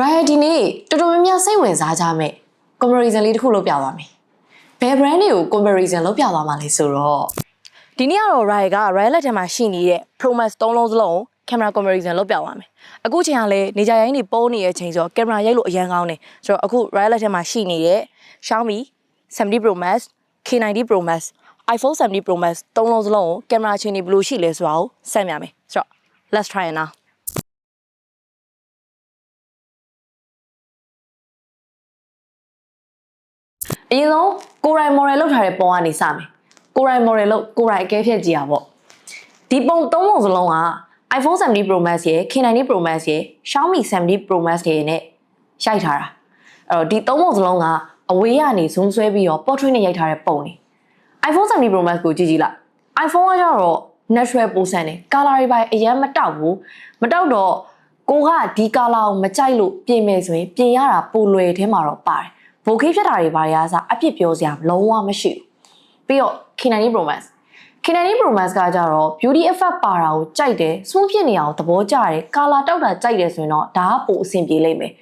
Riot ဒီနေ့တော်တော်များများစိတ်ဝင်စားကြမဲ့ comparison လေးတစ်ခုလုပ်ပြပါမယ်ဘယ် brand တွေကို comparison လုပ်ပြသွားမှာလဲဆိုတော့ဒီနေ့ကတော့ Riot က Riot လက်ထက်မှာရှိနေတဲ့ Promax 3လုံးစလုံးကို camera comparison လုပ်ပြပါမယ်။အခုချိန်ကလည်းနေကြရိုင်းနေပုံးနေတဲ့အချိန်ဆိုတော့ camera ရိုက်လို့အရန်ကောင်းတယ်။ဆိုတော့အခု Riot လက်ထက်မှာရှိနေတဲ့ Xiaomi 70 Pro Max, K90 Pro Max, iPhone 70 Pro Max 3လုံးစလုံးကို camera အချိန်နေဘယ်လိုရှိလဲဆိုတာကိုစမ်းပြမယ်။ဆိုတော့ let's try it now. အရင်ဆုံးကိုရိုင် model လောက်ထားတဲ့ပုံကနေစမယ်ကိုရိုင် model လောက်ကိုရိုင်အကဲဖြတ်ကြည့်ရပါဒီပုံသုံးပုံစလုံးက iPhone 70 Pro Max ရဲ့ K90 Pro Max ရဲ့ Xiaomi 70 Pro Max ရဲ့နဲ့ရိုက်ထားတာအဲ့တော့ဒီသုံးပုံစလုံးကအဝေးကနေ zoom ဆွဲပြီးတော့ portrait နဲ့ရိုက်ထားတဲ့ပုံနေ iPhone 70 Pro Max ကိုကြည့်ကြည့်လိုက် iPhone ကကျတော့ natural ပုံစံနဲ့ color တွေပါအရင်မတောက်ဘူးမတောက်တော့ကိုကဒီ color ကိုမကြိုက်လို့ပြင်မယ်ဆိုရင်ပြင်ရတာပိုလွယ်ထဲမှာတော့ပါတယ် bokeh ဖြစ်တာတွေပါရစားအပြစ်ပြောစရာလုံးဝမရှိဘူးပြီးတော့ K90 Pro Max K90 Pro Max ကကြတော့ beauty effect ပါတာကိုကြိုက်တယ် smooth ဖြစ်နေအောင်သဘောကျတယ် color တောက်တာကြိုက်တယ်ဆိုရင်တော့ဒါကပိုအဆင်ပြေလိမ့်မယ်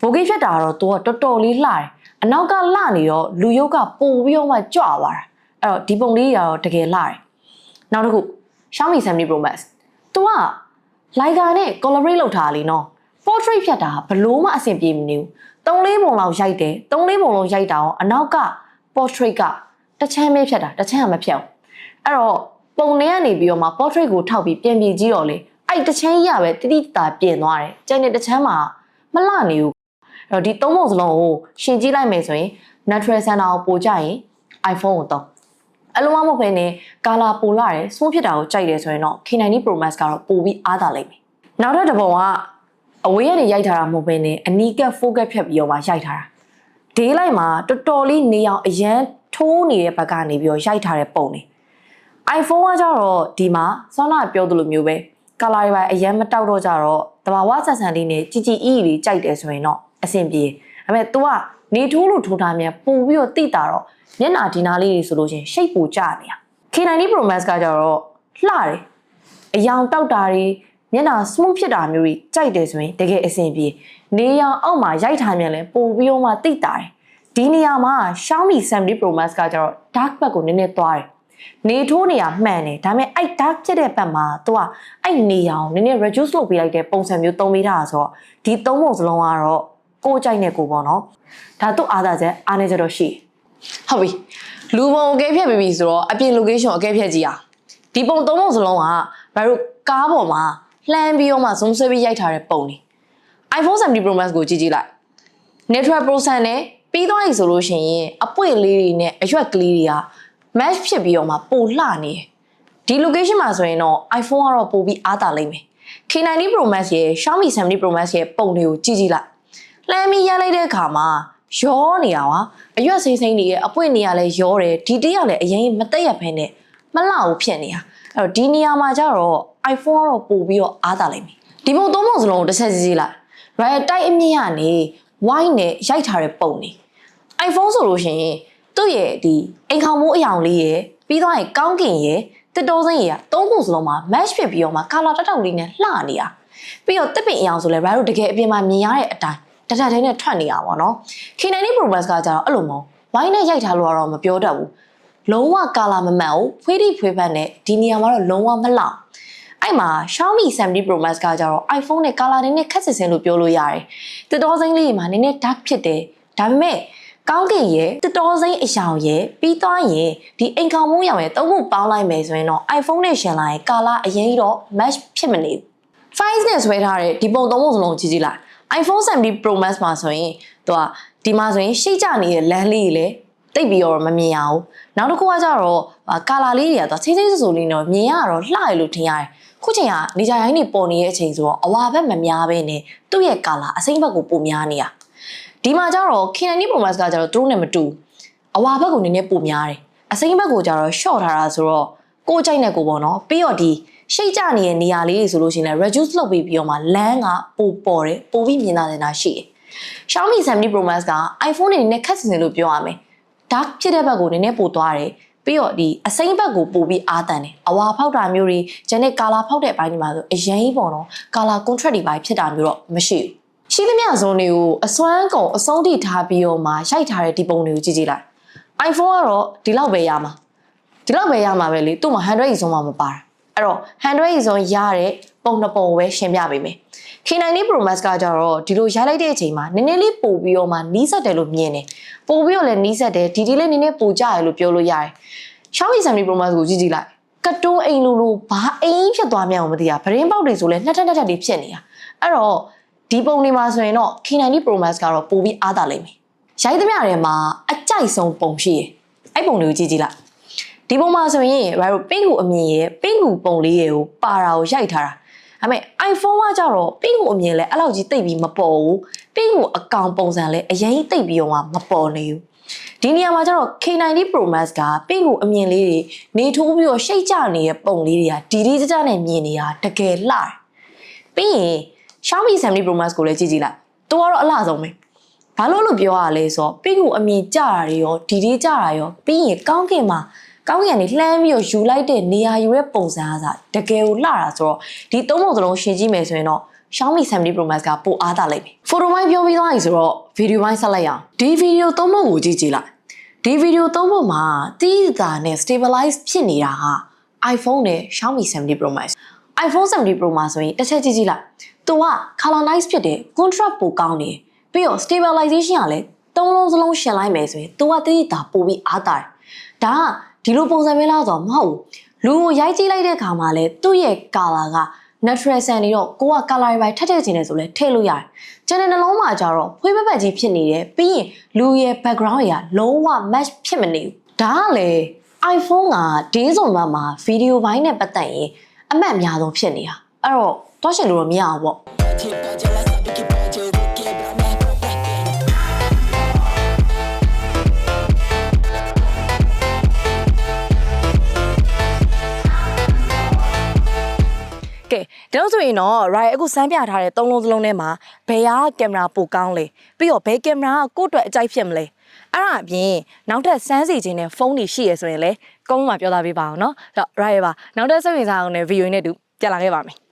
bokeh ဖြစ်တာကတော့သူကတော်တော်လေးလှတယ်အနောက်ကလှနေတော့လူရုပ်ကပိုပြီးတော့မှကြွသွားတာအဲ့တော့ဒီပုံလေးရတော့တကယ်လှတယ်နောက်တစ်ခု Xiaomi 70 Pro Max သူက Leica နဲ့ collaborate လုပ်ထားတာလीနော် portrait ဖြတ်တာဘလို့မှအဆင်ပြေမနေဘူး သုံးလေးပုံလောက်ရိုက်တယ်သုံးလေးပုံလုံးရိုက်တာအောင်အနောက်က portrait ကတစ်ချမ်းပဲဖြတ်တာတစ်ချမ်းကမဖြတ်ဘူးအဲ့တော့ပုံထဲကနေပြီးတော့မှ portrait ကိုထောက်ပြီးပြန်ပြင်ကြည့်တော့လေအဲ့တစ်ချမ်းကြီးကပဲတိတိတသာပြင်သွားတယ်ကျန်တဲ့တစ်ချမ်းမှာမလှနေဘူးအဲ့တော့ဒီသုံးပုံစလုံးကိုရှင်ကြည့်လိုက်မယ်ဆိုရင် natural center ကိုပို့ကြရင် iPhone ကိုတော့အလုံးဝမဟုတ်ဘဲနဲ့ကာလာပိုလာတယ်ဆုံးဖြစ်တာကိုကြိုက်တယ်ဆိုရင်တော့ K90 Pro Max ကတော့ပိုပြီးအားသာလိမ့်မယ်နောက်ထပ်တစ်ပုံက အဝေးကနေရိုက်ထားတာမဟုတ်ဘဲနဲ့အနီးကပ် focus ဖြတ်ပြီးတော့မှရိုက်ထားတာဒေးလိုက်မှာတော်တော်လေးနေအောင်အရန်ထိုးနေတဲ့ဘက်ကနေပြီးတော့ရိုက်ထားတဲ့ပုံနေ iPhone ကကြတော့ဒီမှာစောနာပြောသလိုမျိုးပဲ color တွေပါအရန်မတောက်တော့ကြတော့တဘာဝဆန်ဆန်လေးနဲ့ជីជីအီအီလေးကြိုက်တယ်ဆိုရင်တော့အဆင်ပြေဒါပေမဲ့ तू ကနေထိုးလို့ထိုးထားမြန်ပို့ပြီးတော့တိတာတော့မျက်နှာဒီနာလေးတွေဆိုလို့ချင်းရှိတ်ပူကြနေတာ K90 Pro Max ကကြတော့လှတယ်အယောင်တောက်တာတွေ မျက်နှာ smooth ဖြစ်တာမျိုးကြီးကြိုက်တယ်ဆိုရင်တကယ်အဆင်ပြေနေရောင်အောက်မှာရိုက်ထားမြန်လဲပို့ပြီးတော့မှတိတာတယ်ဒီနေရာမှာ Xiaomi 70 Pro Max ကကြတော့ dark ဘက်ကိုနည်းနည်းသွားတယ်နေထိုးနေရမှန်တယ်ဒါပေမဲ့အဲ့ dark ဖြစ်တဲ့ဘက်မှာသူကအဲ့နေရောင်နည်းနည်း reduce လုပ်ပေးလိုက်တဲ့ပုံစံမျိုးသုံးပေးတာဆိုတော့ဒီသုံးပုံစလုံးကတော့ကိုယ်ကြိုက်နေကိုပေါ့နော်ဒါသူ့အားသာချက်အားနေချက်တော့ရှိဟုတ်ပြီလူပုံအကဲဖြတ်ပြီးပြီဆိုတော့အပြင် location ကိုအကဲဖြတ်ကြည့်အောင်ဒီပုံသုံးပုံစလုံးကဘာလို့ကားပေါ်မှာ လှမ်းပြီးတော့မှ zoom ဆွဲပြီးရိုက်ထားတဲ့ပုံနေ iPhone 70 Pro Max ကိုကြည့်ကြည့်လိုက် natural process နဲ့ပြီးသွားပြီဆိုလို့ရှိရင်အပွင့်လေးတွေနဲ့အရွက်ကလေးတွေက match ဖြစ်ပြီးတော့မှပိုလှနေတယ်ဒီ location မှာဆိုရင်တော့ iPhone ကတော့ပိုပြီးအားသာလိမ့်မယ် K90 Pro Max ရဲ့ Xiaomi 70 Pro Max ရဲ့ပုံတွေကိုကြည့်ကြည့်လိုက်လှမ်းပြီးရလိုက်တဲ့အခါမှာရောနေတာပါအရွက်စိမ့်စိမ့်တွေရဲ့အပွင့်နေရလဲရောတယ်ဒီတိရလည်းအရင်မတက်ရဖဲနဲ့မလှဘူးဖြစ်နေတာ အဲ့တော့ဒီနေရာမှာကျတော့ iPhone ကတော့ပိုပြီးတော့အားသာလိမ့်မယ်ဒီပုံသုံးပုံစလုံးကိုတစ်ချက်ကြည့်ကြည့်လိုက် Riot တိုက်အမြင့်ကနေ white နဲ့ရိုက်ထားတဲ့ပုံနေ iPhone ဆိုလို့ရှိရင်သူ့ရဲ့ဒီအိမ်ခေါင်မိုးအယောင်လေးရယ်ပြီးသွားရင်ကောင်းကင်ရယ်တစ်တော်စင်းရယ်ကသုံးခုစလုံးမှာ match ဖြစ်ပြီးတော့မှ color တက်တောက်လေးနဲ့လှနေတာပြီးတော့တစ်ပင်အယောင်ဆိုလဲ Riot တကယ်အပြင်မှာမြင်ရတဲ့အတိုင်းတထထင်းနဲ့ထွက်နေတာပေါ့နော် K90 Pro Max ကကြတော့အဲ့လိုမဟုတ် white နဲ့ရိုက်ထားလို့ကတော့မပြောတတ်ဘူး လုံးဝ color မမှန်ဘူးဖွေးတိဖွေးဖက်နဲ့ဒီနေရာမှာတော့လုံးဝမလှအဲ့မှာ Xiaomi 70 Pro Max ကကြတော့ iPhone နဲ့ color တွေနဲ့ခက်စစ်စင်လို့ပြောလို့ရတယ်။တစ်တော်စိမ့်လေးမှာနည်းနည်း dark ဖြစ်တယ်။ဒါပေမဲ့ကောင်းကင်ရဲ့တစ်တော်စိမ့်အယောင်ရဲ့ပြီးသွားရင်ဒီအိမ်ခေါင်မှုရောင်ရဲ့သုံးခုပေါင်းလိုက်မယ်ဆိုရင်တော့ iPhone နဲ့ရှင်လာရင် color အရင်တော့ match ဖြစ်မနေဘူး။5နဲ့ဆွဲထားတဲ့ဒီပုံသုံးပုံစလုံးကြည့်ကြည့်လိုက် iPhone 70 Pro Max မှာဆိုရင်သူကဒီမှာဆိုရင်ရှိတ်ကြနေတဲ့လမ်းလေးတွေလည်း တိတ်ပြီးတော့မမြင်ရဘူးနောက်တစ်ခုကကြတော့ကာလာလေးတွေကသူချင်းချင်းဆူဆူလေးတော့မြင်ရတော့လှရလို့ထင်ရတယ်ခုချိန်ကနေကြရိုင်းနေပေါ်နေတဲ့အချိန်ဆိုတော့အဝါဘက်မများဘဲနဲ့သူ့ရဲ့ကာလာအစိမ့်ဘက်ကိုပုံများနေတာဒီမှာကြတော့ K90 Pro Max ကကြတော့သူတို့နဲ့မတူအဝါဘက်ကိုနည်းနည်းပုံများတယ်အစိမ့်ဘက်ကိုကြတော့ short ထားတာဆိုတော့ကိုကြိုက်နေကိုပေါ့နော်ပြီးတော့ဒီရှိတ်ကြနေတဲ့နေရာလေးတွေဆိုလို့ရှိရင်လည်း reduce လုပ်ပြီးပြီးတော့မှလမ်းကပိုပေါ်တယ်ပိုပြီးမြင်လာနေတာရှိတယ် Xiaomi 70 Pro Max က iPhone တွေနဲ့ခက်စင်စင်လို့ပြောရမယ် dark ဖြစ်တဲ့ဘက်ကိုနည်းနည်းပိုသွားတယ်ပြီးတော့ဒီအစိမ့်ဘက်ကိုပိုပြီးအားတန်တယ်အဝါဖောက်တာမျိုးတွေဂျန်နဲ့ကာလာဖောက်တဲ့အပိုင်းတွေမှာဆိုအရင်ကြီးပေါ့နော်ကာလာ contract တွေပိုင်းဖြစ်တာမျိုးတော့မရှိဘူးရှိသမျှဇုံတွေကိုအစွမ်းကုန်အဆုံးထိထားပြီးတော့မှရိုက်ထားတဲ့ဒီပုံတွေကိုကြည့်ကြည့်လိုက် iPhone ကတော့ဒီလောက်ပဲရမှာဒီလောက်ပဲရမှာပဲလေသူ့မှာ100 easy မှမပါတာ အဲ့တော့100 easy ရတဲ့ပုံနှစ်ပုံကိုပဲရှင်းပြပေးမယ် K90 Pro Max ကကြတော့ဒီလိုရိုက်လိုက်တဲ့အချိန်မှာနည်းနည်းလေးပို့ပြီးတော့မှနီးစက်တယ်လို့မြင်တယ်ပို့ပြီးတော့လည်းနီးစက်တယ်ဒီဒီလေးနည်းနည်းပို့ကြရလို့ပြောလို့ရတယ် Xiaomi 70 Pro Max ကိုကြည့်ကြည့်လိုက်ကတ်တိုးအိမ်လိုလိုဘာအိမ်ဖြစ်သွားမြောင်မသိတာဗရင်ပေါက်တွေဆိုလဲနှစ်ထပ်နှစ်ထပ်တွေဖြစ်နေတာအဲ့တော့ဒီပုံတွေမှာဆိုရင်တော့ K90 Pro Max ကတော့ပိုပြီးအားသာလိမ့်မယ်ရိုက်သမျှတွေမှာအကြိုက်ဆုံးပုံရှိရယ်အဲ့ပုံတွေကိုကြည့်ကြည့်လိုက် ဒီပုံမှာဆိုရင်ဘာလို့ပင့်ကူအမြင်ရယ်ပင့်ကူပုံလေးရယ်ကိုပါတာကိုရိုက်ထားတာဒါပေမဲ့ iPhone ကကြတော့ပင့်ကူအမြင်လဲအဲ့လောက်ကြီးတိတ်ပြီးမပေါ်ဘူးပင့်ကူအကောင်ပုံစံလဲအရင်တိတ်ပြီးတော့မှမပေါ်နေဘူးဒီနေရာမှာကျတော့ K90 Pro Max ကပင့်ကိုအမြင်လေးတွေနေထိုးပြီးတော့ရှိတ်ကြနေတဲ့ပုံလေးတွေကဒီဒီကြကြနဲ့မြင်နေတာတကယ်လှတယ်။ပြီးရင် Xiaomi 70 Pro Max ကိုလည်းကြည့်ကြည့်လိုက်။သူကတော့အလှဆုံးပဲ။ဘာလို့လို့ပြောရလဲဆိုတော့ပင့်ကိုအမြင်ကြတာတွေရောဒီဒီကြတာရောပြီးရင်ကောင်းကင်မှာ ကောင်းကင်ကနေလှမ်းပြီးတော့ယူလိုက်တဲ့နေရာယူတဲ့ပုံစံအစားတကယ်ကိုလှတာဆိုတော့ဒီသုံးပုံစလုံးရှင်းကြည့်မယ်ဆိုရင်တော့ Xiaomi 70 Pro Max ကပိုအားသာလိမ့်မယ်။ Photo ပိုင်းပြောပြီးသွားပြီဆိုတော့ video ပိုင်းဆက်လိုက်ရအောင်။ဒီ video သုံးပုံကိုကြည့်ကြည့်လိုက်။ဒီ video သုံးပုံမှာတီးတာနဲ့ stabilize ဖြစ်နေတာဟာ iPhone နဲ့ Xiaomi 70 Pro Max iPhone 70 Pro မှာဆိုရင်တစ်ချက်ကြည့်ကြည့်လိုက်။ तू က color nice ဖြစ်တယ် contrast ပိုကောင်းတယ်။ပြီးတော့ stabilization ကလည်းသုံးလုံးစလုံးရှင်းလိုက်မယ်ဆိုရင် तू ကတီးတာပိုပြီးအားတာတယ်။ဒါက ဒီလိုပုံစံပဲလားဆိုတော့မဟုတ်ဘူး။လူကိုရိုက်ကြည့်လိုက်တဲ့ခါမှာလည်းသူ့ရဲ့ color က natural ဆန်နေတော့ကိုက color တွေထက်ထက်ချင်တယ်ဆိုလဲထည့်လို့ရတယ်။ကျန်တဲ့နှလုံးမှာကျတော့ဖွေးပက်ပက်ကြီးဖြစ်နေတယ်။ပြီးရင်လူရဲ့ background တွေကလုံးဝ match ဖြစ်မနေဘူး။ဒါကလေ iPhone ကဒင်းစုံဘက်မှာဗီဒီယိုပိုင်းနဲ့ပတ်သက်ရင်အမှတ်အများဆုံးဖြစ်နေတာ။အဲ့တော့တွားရှင်လို့တော့မရဘူးပေါ့။။ ဒါလို့ဆိုရင်တော့ right အခုစမ်းပြထားတဲ့သုံးလုံးစလုံးထဲမှာဘယ်ဟာကင်မရာပိုကောင်းလဲပြီးတော့ဘယ်ကင်မရာကကိုယ့်အတွက်အကြိုက်ဖြစ်မလဲအဲ့ဒါအပြင်နောက်ထပ်စမ်းစီခြင်းနဲ့ဖုန်းတွေရှိရဆိုရင်လည်းကောင်းမှပြောသားပေးပါအောင်နော်။အဲ့တော့ right ပါနောက်ထပ်စိတ်ဝင်စားအောင်နဲ့ video နဲ့တူပြန်လာခဲ့ပါမယ်